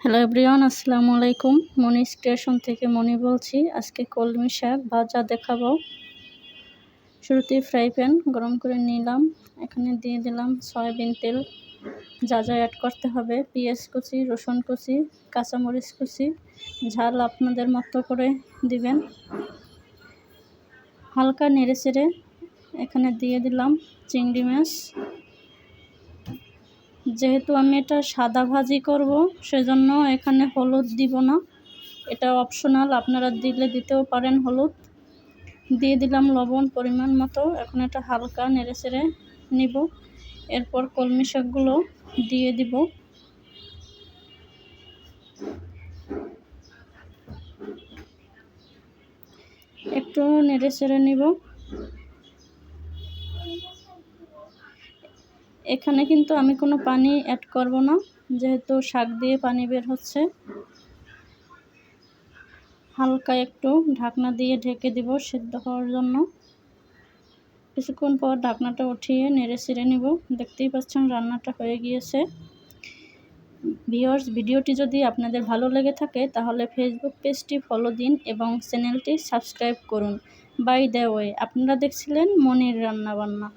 Hello everyone আসসালামু আলাইকুম মনি station থেকে মনি বলছি। আজকে কলমি শাক ভাজা দেখাবো। শুরুতে ফ্রাই প্যান গরম করে নিলাম। এখানে দিয়ে দিলাম সয়াবিন তেল। যা যা অ্যাড করতে হবে। পেঁয়াজ কুচি, রসুন কুচি, কাঁচামরিচ কুচি। ঝাল আপনাদের মতো করে দিবেন। হালকা নেড়ে চেড়ে এখানে দিয়ে দিলাম চিংড়ি মাছ। যেহেতু আমি এটা সাদা ভাজি করব, সেজন্য এখানে হলুদ দিব না। এটা অপশনাল আপনারা দিলে দিতেও পারেন হলুদ। দিয়ে দিলাম লবণ পরিমাণ মতো। এখন এটা হালকা নেড়ে চেড়ে নিব। এরপর কলমি শাকগুলো দিয়ে দিব। একটু নেড়ে চেড়ে নিব। এখানে কিন্তু আমি কোনো পানি অ্যাড করব না, যেহেতু শাক দিয়ে পানি বের হচ্ছে। হালকা একটু ঢাকনা দিয়ে ঢেকে দিব সিদ্ধ হওয়ার জন্য। কিছুক্ষণ পর ঢাকনাটা উঠিয়ে নেড়ে ছিঁড়ে নিব। দেখতেই পাচ্ছেন রান্নাটা হয়ে গিয়েছে। ভিওর্স ভিডিওটি যদি আপনাদের ভালো লেগে থাকে, তাহলে ফেসবুক পেজটি ফলো দিন এবং চ্যানেলটি সাবস্ক্রাইব করুন। বাই দ্য ওয়ে আপনারা দেখছিলেন মনির রান্নাবান্না।